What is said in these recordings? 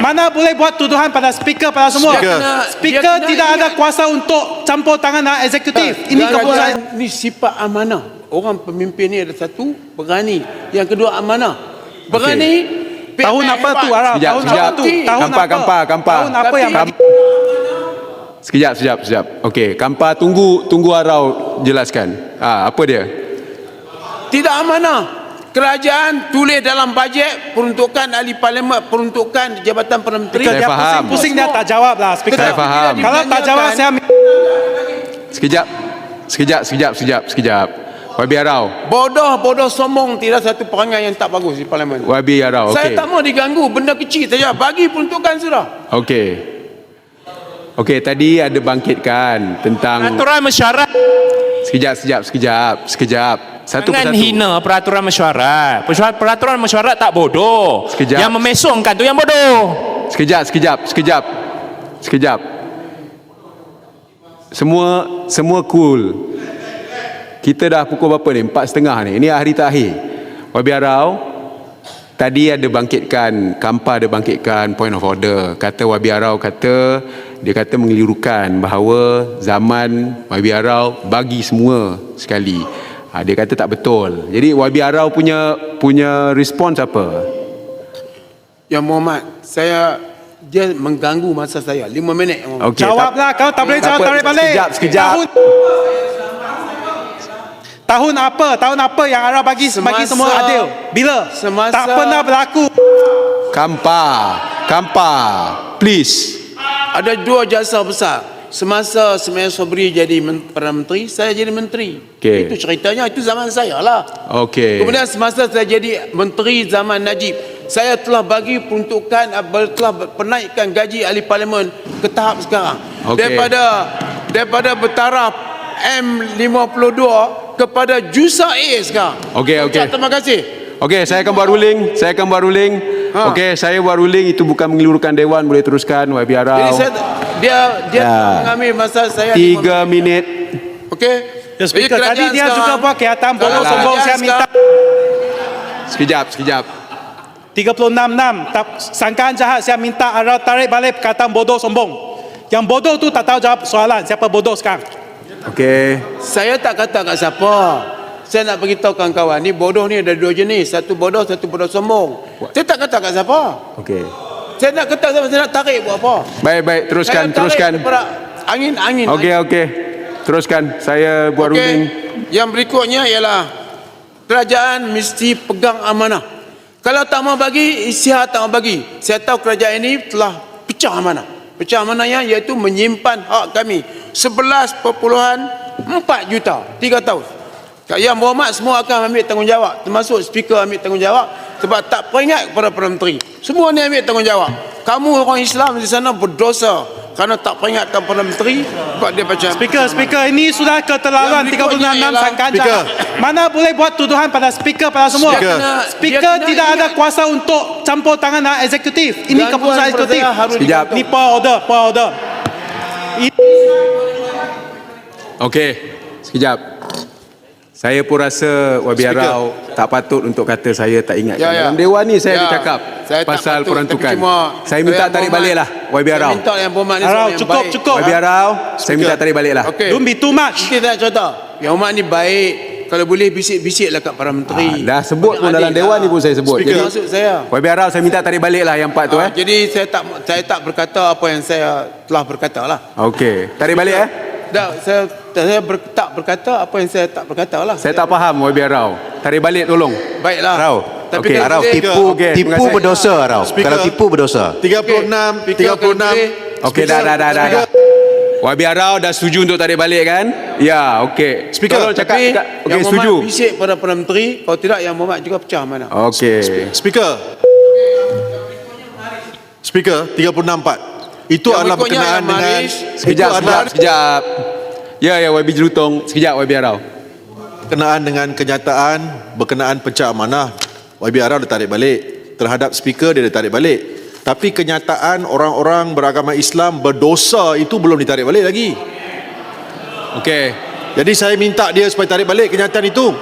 Mana boleh buat tuduhan pada speaker pada semua. Speaker. Speaker Dia kena tidak ada ingat. kuasa untuk campur tangan dengan eksekutif. Ini Kerajaan keputusan. Ni sifat amanah. Orang pemimpin ni ada satu, berani. Yang kedua amanah. Berani. pihak Tahun apa tu Arab? Sekejap, Tahun sekejap. apa tu? Tahun Kampar, apa? kampar, kampar. Tahun apa yang bagi? Sekejap, sekejap, sekejap. Okey, Kampa tunggu tunggu Arau jelaskan. Ah, apa dia? Tidak amanah. Kerajaan tulis dalam bajet peruntukan ahli parlimen, peruntukan jabatan Perdana Menteri. Saya dia faham. pusing-pusing dia tak jawab lah speaker. Saya faham. Kalau tak jawab saya Sekejap. Sekejap, sekejap, sekejap, sekejap. Wabi Arau. Bodoh, bodoh sombong tidak satu perangai yang tak bagus di parlimen. Wabi Arau. Saya Okey. tak mau diganggu benda kecil saja. Bagi peruntukan sudah. Okey. Okey, tadi ada bangkitkan tentang Peraturan mesyuarat sekejap, sekejap, sekejap, sekejap. Satu Jangan persatu. hina peraturan mesyuarat. Peraturan mesyuarat tak bodoh. Sekejap. Yang memesongkan tu yang bodoh. Sekejap, sekejap, sekejap. Sekejap. Semua semua cool. Kita dah pukul berapa ni? Empat setengah ni. Ini hari terakhir. Wabi Arau, tadi ada bangkitkan, Kampa ada bangkitkan point of order. Kata Wabi Arau kata, dia kata mengelirukan bahawa zaman Wabi Arau bagi semua sekali. Ha, dia kata tak betul. Jadi Wabi Arau punya punya respons apa? Yang Muhammad, saya dia mengganggu masa saya. Lima minit. Yang Muhammad. Okey, Jawablah kau tak boleh tak jawab tarik balik. Sekejap, sekejap. Tahun, tahun apa? Tahun apa yang Arab bagi bagi Semasa- semua adil? Bila? semasa- tak pernah berlaku. Kampa, Kampa, please. Ada dua jasa besar. Semasa Semaya Sobri jadi men- Perdana Menteri, saya jadi menteri. Okey. Itu ceritanya, itu zaman saya lah. Okey. Kemudian semasa saya jadi menteri zaman Najib, saya telah bagi peruntukan, telah penaikkan gaji ahli parlimen ke tahap sekarang. Okey. Daripada daripada bertaraf M52 kepada Jusa A sekarang. Okey, okey. Terima kasih. Okey, saya akan buat ruling. Saya akan buat ruling. Ha. Okey, saya buat ruling itu bukan mengelirukan dewan, boleh teruskan YB Jadi Arau. saya dia dia Ya. mengambil masa saya Tiga minit. Okey. Ya, speaker, Jadi tadi dia juga sekarang- buat kelihatan bodoh Kerajaan sombong. Saya minta Sekejap, sekejap. 36-6. Tak, sangkaan jahat saya minta Arab tarik balik perkataan bodoh sombong. Yang bodoh tu tak tahu jawab soalan. Siapa bodoh sekarang? Okey. Saya tak kata kat siapa. Saya nak beritahu kawan-kawan ni bodoh ni ada dua jenis. Satu bodoh, satu bodoh sombong. Saya tak kata kat siapa. Okey. Saya nak kata siapa, saya nak tarik buat apa. Baik, baik, teruskan, saya teruskan. daripada Angin-angin. Okey, okey. Teruskan. Saya buat Okey. ruling. Yang berikutnya ialah kerajaan mesti pegang amanah. Kalau tak mau bagi, isyihad tak mau bagi. Saya tahu kerajaan ini telah pecah amanah. Pecah amanahnya iaitu menyimpan hak kami 11.4 juta 3 tahun. Yang Muhammad semua akan ambil tanggungjawab termasuk speaker ambil tanggungjawab sebab tak peringat kepada Perdana Menteri. Semua ni ambil tanggungjawab. Kamu orang Islam di sana berdosa kerana tak peringatkan Perdana Menteri sebab dia baca Speaker, speaker ini sudah keterlaluan Yang berikutnya 36-6 ialah- sangkaan Speaker. Mana boleh buat tuduhan pada speaker pada semua. Speaker. Speaker kena tidak ada ingat- kuasa untuk campur tangan dengan eksekutif. Ini keputusan eksekutif. Sekejap. Ini point order, point order. Okey. Sekejap. Saya pun rasa Wabi Speaker. Arau tak patut untuk kata saya tak ingat. Ya, ya. Dalam dewan ni saya Ya. ada cakap Saya tak pasal patut, peruntukan. tapi cuma Saya minta tarik balik lah YB Saya minta yang Muhammad ni Arau, cukup, baik. cukup. YB Arau, saya minta tarik balik lah. Okey. Don't be too much. Nanti saya cerita. Yang Muhammad ni baik. Kalau boleh bisik-bisik lah kat para menteri. Ah, dah sebut pun dalam dewan lah. ni pun saya sebut. Itu Jadi maksud saya. YB Arau saya minta tarik balik lah yang part tu Ah, eh. Jadi saya tak saya tak berkata apa yang saya telah berkata lah. Okey. Tarik balik eh. Dah, saya saya ber, tak berkata apa yang saya tak berkata lah. Saya tak faham YB Arau. Tarik balik tolong. Baiklah. Arau. Tapi kalau Arau boleh- tipu terima tipu berdosa Arau. Speaker. Kalau tipu berdosa. 36, Speaker, kalau 36. boleh- Okey dah dah dah dah. dah. YB Arau dah setuju untuk tarik balik kan? Ya, okey. Speaker, Tolong cakap. Tapi cakap. yang Okey, Muhammad setuju. bisik pada Perdana Menteri, kalau tidak yang Muhammad juga pecah mana. Okey. Speaker. Speaker 364. Itu Yang adalah berkenaan dengan Maris. Sekejap, sekejap, sekejap. Ya, ya, YB Jelutong. Sekejap, YB Arau. berkenaan dengan kenyataan berkenaan pecah amanah. YB Arau dia tarik balik. Terhadap speaker dia dia tarik balik. Tapi kenyataan orang-orang beragama Islam berdosa itu belum ditarik balik lagi. Okey. Jadi saya minta dia supaya tarik balik kenyataan itu.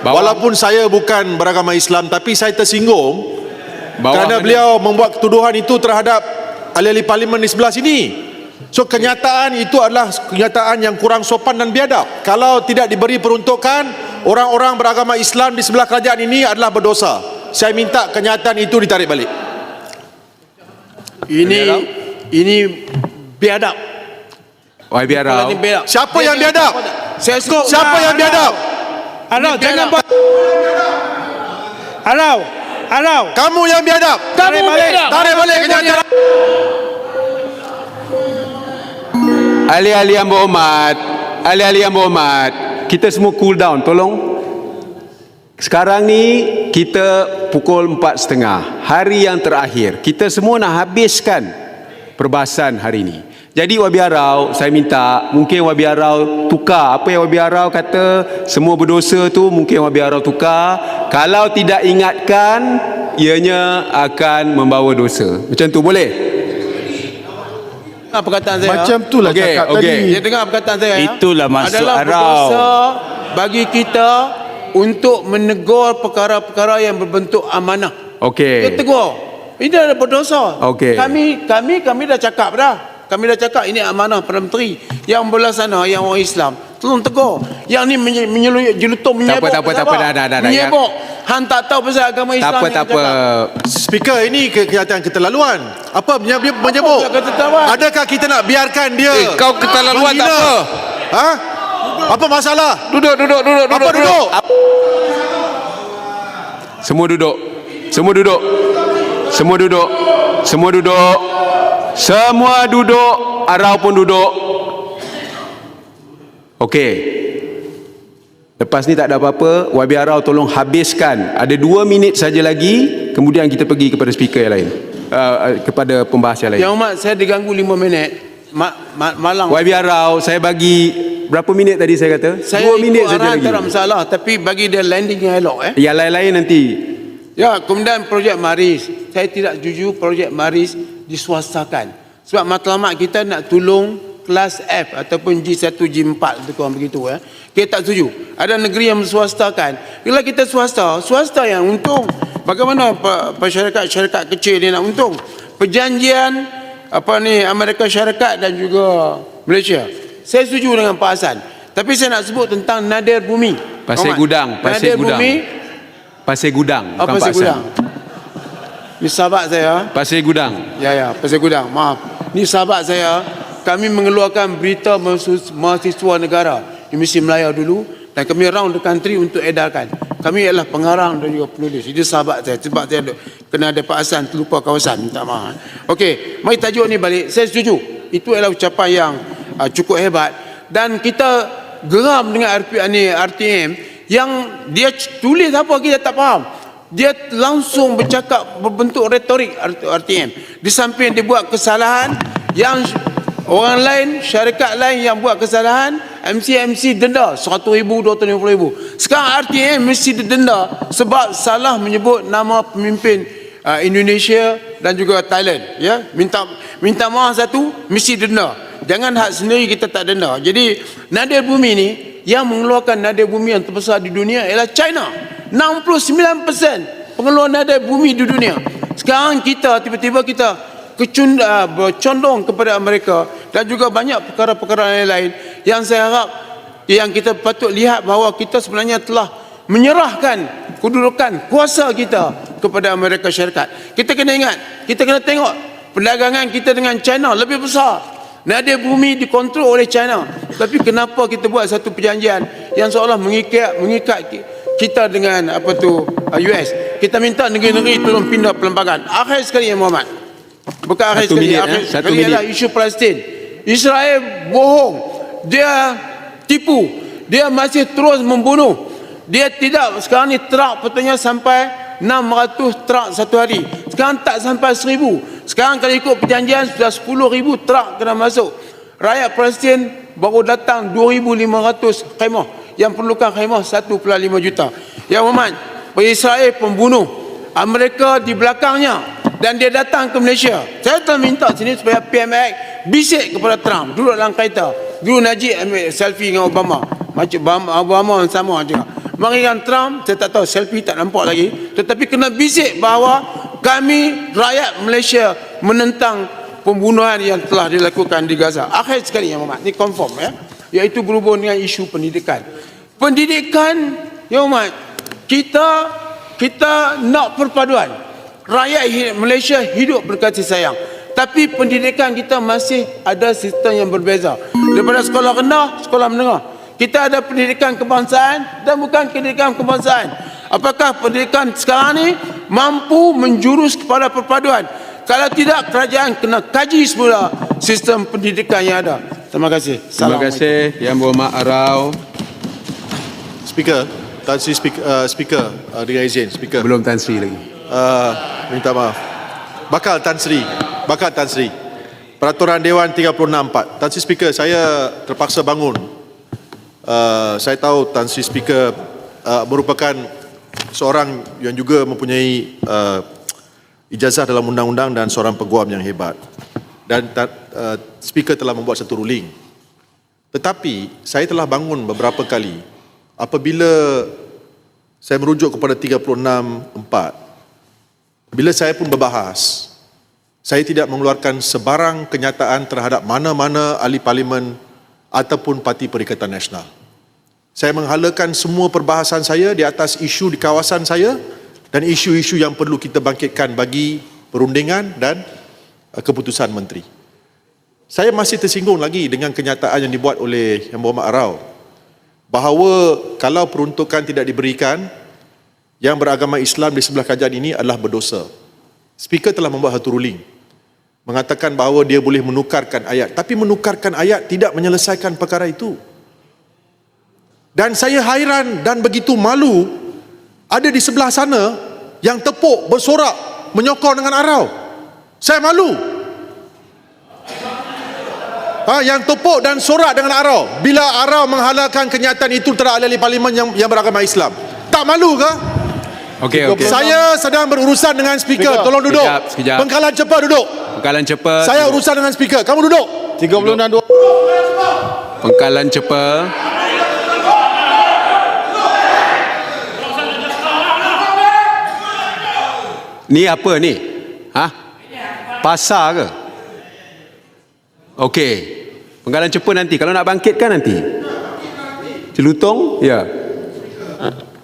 Bawang. Walaupun saya bukan beragama Islam tapi saya tersinggung Bawah kerana mana? beliau membuat tuduhan itu terhadap ahli-ahli parlimen di sebelah sini. So kenyataan itu adalah kenyataan yang kurang sopan dan biadab. Kalau tidak diberi peruntukan, orang-orang beragama Islam di sebelah kerajaan ini adalah berdosa. Saya minta kenyataan itu ditarik balik. Ini ini biadab. YB Arau. Ini biadab. Siapa yang biadab? biadab? Saya Siapa yang biadab? Arau, Ini jangan biadab. buat. Arau, Arau. Kamu yang biadab. Tarik balik. Tarik balik kenyataan. Ahli-ahli yang berhormat, ahli-ahli yang berhormat, kita semua cool down, tolong. Sekarang ni kita pukul empat setengah, hari yang terakhir. Kita semua nak habiskan perbahasan hari ini. Jadi Wabi Arau, saya minta mungkin Wabi Arau tukar apa yang Wabi Arau kata semua berdosa tu mungkin Wabi Arau tukar. Kalau tidak ingatkan, ianya akan membawa dosa. Macam tu boleh? Dengar perkataan saya. Macam tu lah Okey, cakap okey. tadi. Dia dengar perkataan saya. ya. Itulah maksud Adalah Arau. berdosa bagi kita untuk menegur perkara-perkara yang berbentuk amanah. Okey. Dia tegur. Ini adalah berdosa. Okey. Kami kami kami dah cakap dah. Kami dah cakap ini amanah Perdana Menteri. Yang belah sana yang orang Islam. Tolong tegur. Yang ni menye- menyeluyuk jelutung Tak apa, menyebok. tak apa, tak apa. Dah, dah, dah, dah. Menyebok. Han tak tahu pasal agama Islam. Tak apa, tak apa. Speaker ini ke- kenyataan keterlaluan. Apa? Apa keterlaluan? Adakah kita nak biarkan dia? Eh, kau keterlaluan tak apa. Ha? Apa masalah? Duduk, duduk, duduk, Apa duduk? Semua duduk. Semua duduk. Semua duduk. Semua duduk. Semua duduk. Arau pun duduk. Okey. Lepas ni tak ada apa-apa. YB Arau tolong habiskan. Ada dua minit saja lagi. Kemudian kita pergi kepada speaker yang lain. Uh, kepada pembahas yang lain. Yang Mat, saya diganggu lima minit. Ma, ma, malang. YB Arau, saya bagi berapa minit tadi saya kata? Saya dua minit saja lagi. tak ada masalah. Tapi bagi dia landing yang elok. Eh. Yang lain-lain nanti. Ya, kemudian projek Maris. Saya tidak setuju projek Maris diswastakan. Sebab matlamat kita nak tolong kelas F ataupun G1, G4 tu kurang begitu ya. Kita tak setuju. Ada negeri yang menswastakan. Bila kita swasta, swasta yang untung. Bagaimana masyarakat-syarikat kecil ni nak untung? Perjanjian apa ni Amerika Syarikat dan juga Malaysia. Saya setuju dengan Pak Hassan. Tapi saya nak sebut tentang nadir bumi. Pasir. Gudang, Pasir nadir Gudang. bumi Pasir Gudang. apa bukan Pasir Pak. Gudang? Ni sahabat saya. Pasir Gudang. Ya ya, Pasir Gudang. Maaf. Ni sahabat saya. Kami mengeluarkan berita mahasiswa negara di Mesti Melaya dulu dan kami round the country untuk edarkan. Kami adalah pengarang dan juga penulis. Dia sahabat saya sebab saya kena ada Pak Hassan terlupa kawasan. Minta maaf. Okey, mari tajuk ni balik. Saya setuju. Itu adalah ucapan yang uh, cukup hebat dan kita geram dengan RP ni RTM yang dia tulis apa kita tak faham. Dia langsung bercakap berbentuk retorik RTM. Di samping dia buat kesalahan yang orang lain, syarikat lain yang buat kesalahan, MC-MC denda 100 ribu, 250 ribu. Sekarang RTM mesti didenda sebab salah menyebut nama pemimpin uh, Indonesia dan juga Thailand. Ya, minta minta maaf satu, mesti denda. Jangan hak sendiri kita tak denda. Jadi nadir bumi ni yang mengeluarkan nadir bumi yang terbesar di dunia ialah China. 69% pengeluaran nadir bumi di dunia. Sekarang kita tiba-tiba kita kecund, uh, bercondong kepada Amerika dan juga banyak perkara-perkara yang lain yang saya harap yang kita patut lihat bahawa kita sebenarnya telah menyerahkan kedudukan kuasa kita kepada Amerika Syarikat. Kita kena ingat, kita kena tengok perdagangan kita dengan China lebih besar. Nadia bumi dikontrol oleh China. Tapi kenapa kita buat satu perjanjian yang seolah mengikat mengikat ki- kita dengan apa tu uh, US. Kita minta negeri-negeri tolong pindah pelembagaan. Akhir sekali ya Muhammad. Bukan akhir Satu sekali, minit, akhir eh. Satu sekali minit. ialah isu Palestin. Israel bohong. Dia tipu. Dia masih terus membunuh. Dia tidak sekarang ni truk patutnya sampai 600 truk satu hari. Sekarang tak sampai 1000. Sekarang kalau ikut perjanjian sudah 10,000 truk kena masuk. Rakyat Palestin baru datang 2,500 khemah. Yang perlukan khemah 1.5 juta. Ya Muhammad, Israel pembunuh. Amerika di belakangnya dan dia datang ke Malaysia. Saya telah minta sini supaya PMX bisik kepada Trump. Duduk dalam kereta. Dulu Najib ambil selfie dengan Obama. Macam Obama, sama juga. Mari dengan Trump, saya tak tahu selfie tak nampak lagi. Tetapi kena bisik bahawa kami rakyat Malaysia menentang pembunuhan yang telah dilakukan di Gaza. Akhir sekali Yang Hormat, ini confirm ya. Iaitu berhubung dengan isu pendidikan. Pendidikan Yang Hormat, kita kita nak perpaduan. Rakyat Malaysia hidup berkasih sayang. Tapi pendidikan kita masih ada sistem yang berbeza. Daripada sekolah rendah, sekolah menengah. Kita ada pendidikan kebangsaan dan bukan pendidikan kebangsaan. Apakah pendidikan sekarang ni mampu menjurus kepada perpaduan? Kalau tidak, kerajaan kena kaji semula sistem pendidikan yang ada. Terima kasih. Terima kasih Yang Berhormat Arau. Speaker, Tan Sri Speaker, uh, speaker uh, dengan izin, Speaker. Belum Tan Sri lagi. Uh, minta maaf. Bakal Tan Sri. Bakal Tan Sri. Peraturan Dewan 364. Tan Sri Speaker, saya terpaksa bangun. Uh, saya tahu Tan Sri Speaker uh, merupakan seorang yang juga mempunyai uh, ijazah dalam undang-undang dan seorang peguam yang hebat. Dan uh, Speaker telah membuat satu ruling. Tetapi saya telah bangun beberapa kali apabila saya merujuk kepada 36.4 bila saya pun berbahas, saya tidak mengeluarkan sebarang kenyataan terhadap mana-mana ahli parlimen ataupun Parti Perikatan Nasional. Saya menghalakan semua perbahasan saya di atas isu di kawasan saya dan isu-isu yang perlu kita bangkitkan bagi perundingan dan uh, keputusan menteri. Saya masih tersinggung lagi dengan kenyataan yang dibuat oleh Yang Berhormat Arau bahawa kalau peruntukan tidak diberikan, yang beragama Islam di sebelah kajian ini adalah berdosa. Speaker telah membuat satu ruling mengatakan bahawa dia boleh menukarkan ayat, tapi menukarkan ayat tidak menyelesaikan perkara itu. Dan saya hairan dan begitu malu ada di sebelah sana yang tepuk bersorak menyokong dengan arau. Saya malu. Ha, yang tepuk dan sorak dengan arau bila arau menghalalkan kenyataan itu terhadap ahli parlimen yang, yang beragama Islam. Tak malu ke? Okey, okey. Saya sedang berurusan dengan speaker. Tolong duduk. Sekejap, sekejap. Pengkalan cepat duduk. Pengkalan cepat. Saya urusan dengan speaker. Kamu duduk. 36 Pengkalan cepat. Ni apa ni? Ha? Pasar ke? Okey. Penggalan cepat nanti. Kalau nak bangkitkan nanti. Celutong? Ya.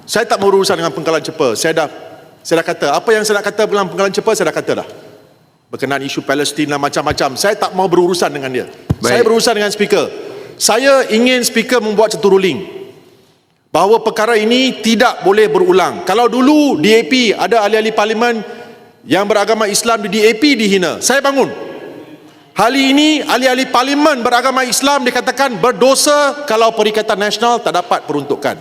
Saya tak mau urusan dengan pengkalan cepat. Saya dah saya dah kata apa yang saya nak kata dalam pengkalan cepat saya dah kata dah. Berkenaan isu Palestin dan macam-macam. Saya tak mau berurusan dengan dia. Baik. Saya berurusan dengan speaker. Saya ingin speaker membuat satu ruling bahawa perkara ini tidak boleh berulang. Kalau dulu DAP ada ahli-ahli parlimen yang beragama Islam di DAP dihina. Saya bangun. Hari ini ahli-ahli parlimen beragama Islam dikatakan berdosa kalau Perikatan Nasional tak dapat peruntukan.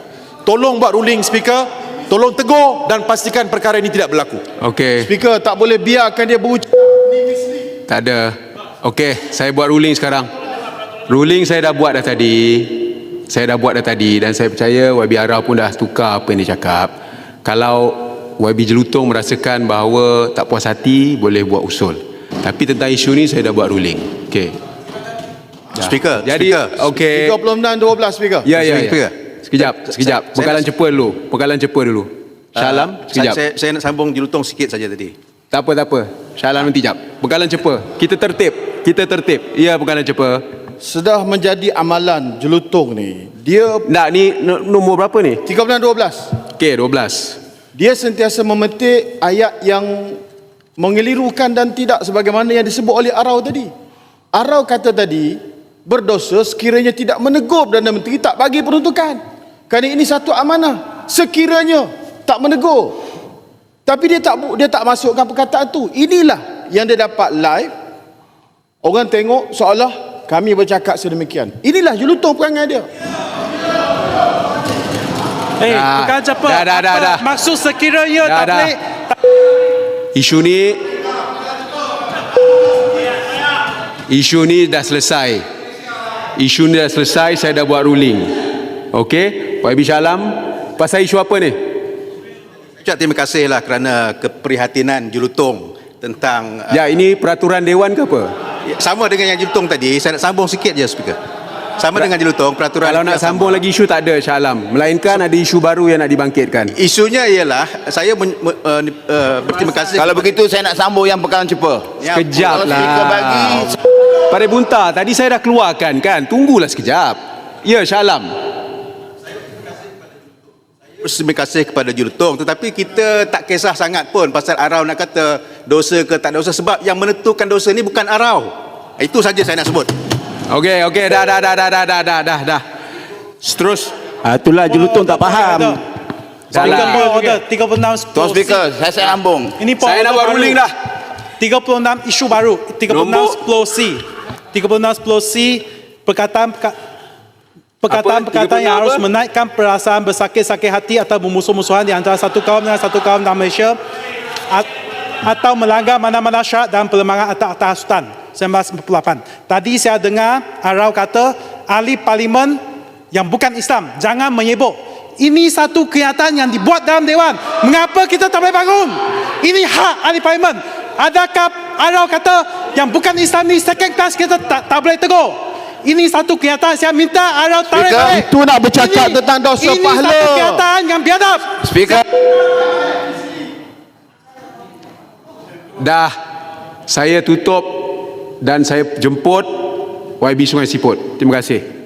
Tolong buat ruling speaker, tolong tegur dan pastikan perkara ini tidak berlaku. Okey. Speaker tak boleh biarkan dia berucap Tak ada. Okey, saya buat ruling sekarang. Ruling saya dah buat dah tadi. Saya dah buat dah tadi dan saya percaya YB Arau pun dah tukar apa yang dia cakap. Kalau YB Jelutong merasakan bahawa tak puas hati, boleh buat usul. Tapi tentang isu ni saya dah buat ruling. Okey. Speaker, Jadi speaker. okey. 36 12 speaker. Ya ya Speaker. ya. Sekejap, sekejap. Saya- Pengkalan saya- cepat dulu. Pengkalan cepat dulu. Syalam, Ah, sekejap. Saya, saya nak sambung jelutong sikit saja tadi. Tak apa, tak apa. Syalam nanti jap. Pengkalan cepat. Kita tertib. Kita tertib. Ya, pengkalan cepat. Sudah menjadi amalan jelutong ni. Dia Nak ni no- nombor berapa ni? 13 12. Okey, 12. Dia sentiasa memetik ayat yang mengelirukan dan tidak sebagaimana yang disebut oleh Arau tadi. Arau kata tadi berdosa sekiranya tidak menegur Perdana Menteri tak bagi peruntukan. Kerana ini satu amanah. Sekiranya tak menegur. Tapi dia tak dia tak masukkan perkataan tu. Inilah yang dia dapat live. Orang tengok seolah kami bercakap sedemikian. Inilah jelutong perangai dia. Eh, Dah. bukan cepat. Dah, dah, dah, Apa dah. Maksud sekiranya Dah, tak dah. boleh. Isu ni Isu ni dah selesai. Isu ni dah selesai, saya dah buat ruling. Okey, Pak Ibi Syalam, pasal isu apa ni? Ucap terima kasihlah kerana keprihatinan jelutong tentang uh, Ya, ini peraturan dewan ke apa? sama dengan yang jelutong tadi. Saya nak sambung sikit je speaker. Sama dengan jelutong peraturan Kalau nak yang sama. sambung lagi isu tak ada Shah Alam. Melainkan ada isu baru yang nak dibangkitkan. Isunya ialah saya men, me, uh, uh, berterima kasih Kalau begitu saya nak sambung yang perkataan cepa. Ya, Sekejap bagi lah. Pada Bunta, tadi saya dah keluarkan kan. Tunggulah sekejap. Ya, Shah Alam. Terima kasih kepada Julutong tetapi kita tak kisah sangat pun pasal arau nak kata dosa ke tak dosa sebab yang menentukan dosa ni bukan arau. Itu saja saya nak sebut. Okey, okey. Dah, dah, dah, dah, dah, dah, dah, dah, dah. Terus. Ah, itulah jelutong tak faham. Lah. point of order 36 Tuan Speaker, saya saya sambung. Ini Saya nak buat ruling dah. 36 isu baru 36 Nombor- 10 C 36 10 C perkataan perka- perkataan-perkataan yang 36 harus apa? menaikkan perasaan bersakit-sakit hati atau bermusuh-musuhan di antara satu kaum dengan satu kaum dalam Malaysia at- atau melanggar mana-mana syarat dalam pelemahan atas atas hasutan 1948. Tadi saya dengar Arau kata ahli parlimen yang bukan Islam jangan menyebut ini satu kenyataan yang dibuat dalam Dewan. Mengapa kita tak boleh bangun? Ini hak ahli parlimen. Adakah Arau kata yang bukan Islam ni second class kita tak, tak boleh tegur? Ini satu kenyataan saya minta Arau tarik Speaker, balik. itu nak bercakap Ini- tentang dosa ini pahala. satu kenyataan yang biadab. Speaker. Dah. Saya tutup dan saya jemput YB Sungai Siput. Terima kasih.